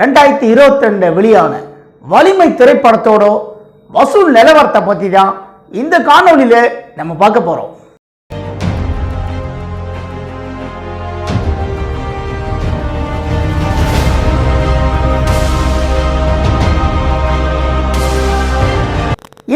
ரெண்டாயிரத்தி இருபத்தி ரெண்டு வெளியான வலிமை திரைப்படத்தோட வசூல் நிலவரத்தை பத்தி தான் இந்த காணொலியில் நம்ம பார்க்க போறோம்.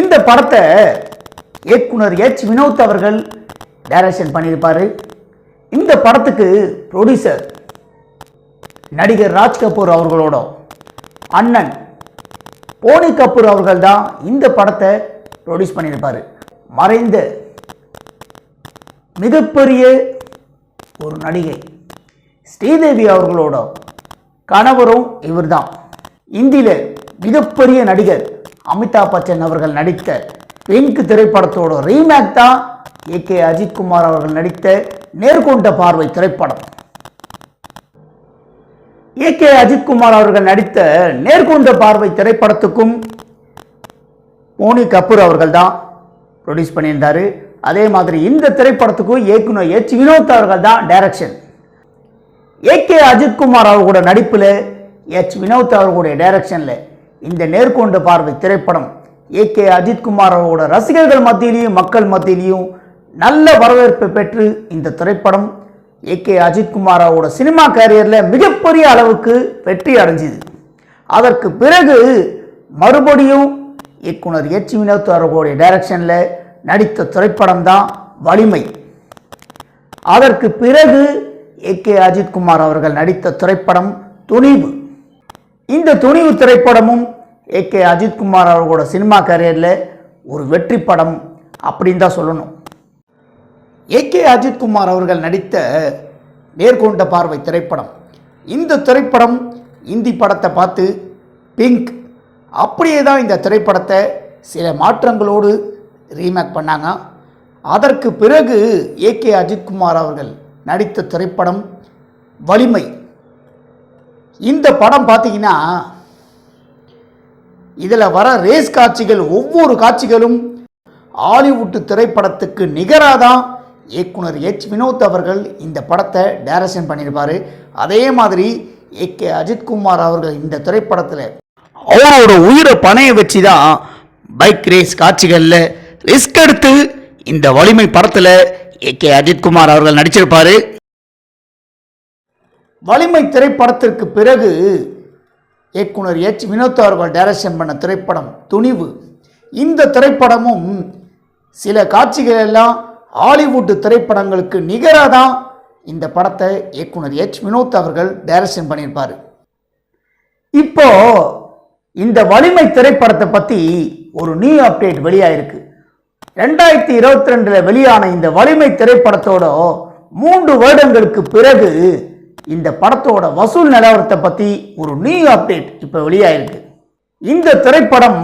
இந்த படத்தை இயக்குனர் எச் வினோத் அவர்கள் டைரக்ஷன் பண்ணியிருப்பாரு. இந்த படத்துக்கு ப்ரொடியூசர் நடிகர் ராஜ் கபூர் அவர்களோட அண்ணன் போனி கபூர் அவர்கள் தான் இந்த படத்தை ப்ரொடியூஸ் பண்ணியிருப்பார். மறைந்த மிகப்பெரிய ஒரு நடிகை ஸ்ரீதேவி அவர்களோட கணவரும் இவர்தான். இந்தியில மிகப்பெரிய நடிகர் அமிதாப் பச்சன் அவர்கள் நடித்த பிங்க் திரைப்படத்தோட ரீமேக் தான் ஏ கே அஜித்குமார் அவர்கள் நடித்த நேர்கொண்ட பார்வை திரைப்படம். ஏ கே அஜித்குமார் அவர்கள் நடித்த நேர்கொண்ட பார்வை திரைப்படத்துக்கும் மோனி கபூர் அவர்கள் தான் ப்ரொடியூஸ் பண்ணியிருந்தார். அதே மாதிரி இந்த திரைப்படத்துக்கும் இயக்குனர் எச் வினோத் அவர்கள் தான் டைரக்ஷன் ஏ கே அஜித்குமார் அவர்களோட நடிப்பில் எச் வினோத் அவர்களுடைய டைரக்ஷனில் இந்த நேர்கொண்ட பார்வை திரைப்படம் ஏ கே அஜித்குமார் அவர்களோட ரசிகர்கள் மத்தியிலையும் மக்கள் மத்தியிலையும் நல்ல வரவேற்பு பெற்று இந்த திரைப்படம் ஏ கே அஜித்குமார் சினிமா கேரியரில் மிகப்பெரிய அளவுக்கு வெற்றி அடைஞ்சிது. அதற்கு பிறகு மறுபடியும் இயக்குனர் எச் வினோத் அவர்களுடைய டைரக்ஷனில் நடித்த திரைப்படம் தான் வலிமை. அதற்கு பிறகு ஏ கே அஜித்குமார் அவர்கள் நடித்த திரைப்படம் துணிவு. இந்த துணிவு திரைப்படமும் ஏ கே அஜித்குமார் அவர்களோட சினிமா கேரியரில் ஒரு வெற்றி படம் அப்படின்னு தான் சொல்லணும். ஏ கே அஜித்குமார் அவர்கள் நடித்த நேர்கொண்ட பார்வை திரைப்படம். இந்த திரைப்படம் இந்தி படத்தை பார்த்து பிங்க் அப்படியே தான் இந்த திரைப்படத்தை சில மாற்றங்களோடு ரீமேக் பண்ணாங்க. அதற்கு பிறகு ஏ கே அஜித்குமார் அவர்கள் நடித்த திரைப்படம் வலிமை. இந்த படம் பார்த்தீங்கன்னா இதில் வர ரேஸ் காட்சிகள் ஒவ்வொரு காட்சிகளும் ஹாலிவுட் திரைப்படத்துக்கு நிகராக தான் இயக்குனர் எச் வினோத் அவர்கள் இந்த படத்தை டைரக்ஷன் பண்ணியிருப்பார். அதே மாதிரி ஏ கே அஜித்குமார் அவர்கள் இந்த திரைப்படத்தில் அவரோட உயிரை பணைய வச்சு தான் பைக் ரேஸ் காட்சிகளில் ரிஸ்க் எடுத்து இந்த வலிமை படத்தில் ஏ கே அஜித்குமார் அவர்கள் நடிச்சிருப்பார். வலிமை திரைப்படத்திற்கு பிறகு இயக்குனர் எச் வினோத் அவர்கள் டைரக்ஷன் பண்ண திரைப்படம் துணிவு. இந்த திரைப்படமும் சில காட்சிகள் எல்லாம் ஹாலிவுட் திரைப்படங்களுக்கு நிகராக தான் இந்த படத்தை இயக்குனர் எச். வினோத் அவர்கள் டைரக்ஷன் பண்ணியிருப்பார். இப்போ இந்த வலிமை திரைப்படத்தை பற்றி ஒரு நியூ அப்டேட் வெளியாயிருக்கு. ரெண்டாயிரத்தி இருபத்தி ரெண்டில் வெளியான இந்த வலிமை திரைப்படத்தோட மூன்று வருடங்களுக்கு பிறகு இந்த படத்தோட வசூல் நிலவரத்தை பற்றி ஒரு நியூ அப்டேட் இப்போ வெளியாயிருக்கு. இந்த திரைப்படம்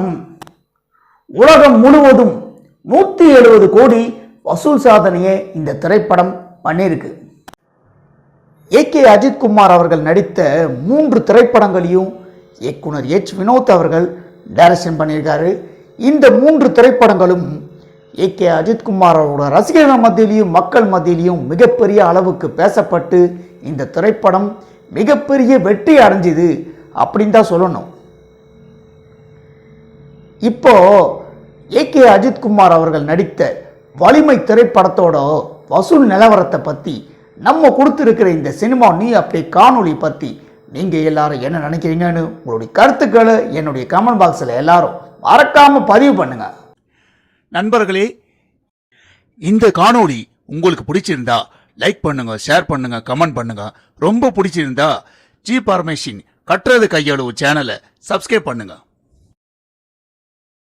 உலகம் முழுவதும் நூற்றி எழுபது கோடி வசூல் சாதனையை இந்த திரைப்படம் பண்ணியிருக்கு ஏ கே அஜித்குமார் அவர்கள் நடித்த மூன்று திரைப்படங்களையும் இயக்குனர் எச் வினோத் அவர்கள் டைரக்ஷன் பண்ணியிருக்காரு. இந்த மூன்று திரைப்படங்களும் ஏ கே அஜித்குமார் அவரோட ரசிகர்கள் மத்தியிலையும் மக்கள் மத்தியிலையும் மிகப்பெரிய அளவுக்கு பேசப்பட்டு இந்த திரைப்படம் மிகப்பெரிய வெற்றி அடைஞ்சுது அப்படின்னு தான் சொல்லணும். இப்போ ஏ கே அஜித்குமார் அவர்கள் நடித்த வலிமை திரைப்படத்தோட வசூல் நிலவரத்தை பற்றி நம்ம கொடுத்துருக்கிற இந்த சினிமா நீ அப்படி காணொளி பற்றி நீங்கள் எல்லாரும் என்ன நினைக்கிறீங்கன்னு உங்களுடைய கருத்துக்களை என்னுடைய கமெண்ட் பாக்ஸில் எல்லாரும் மறக்காமல் பதிவு பண்ணுங்க. நண்பர்களே இந்த காணொளி உங்களுக்கு பிடிச்சிருந்தா லைக் பண்ணுங்க ஷேர் பண்ணுங்க கமெண்ட் பண்ணுங்க. ரொம்ப பிடிச்சிருந்தா ஜி பார்மேஷின் கட்டுறது கையளவு சேனலை சப்ஸ்கிரைப் பண்ணுங்கள்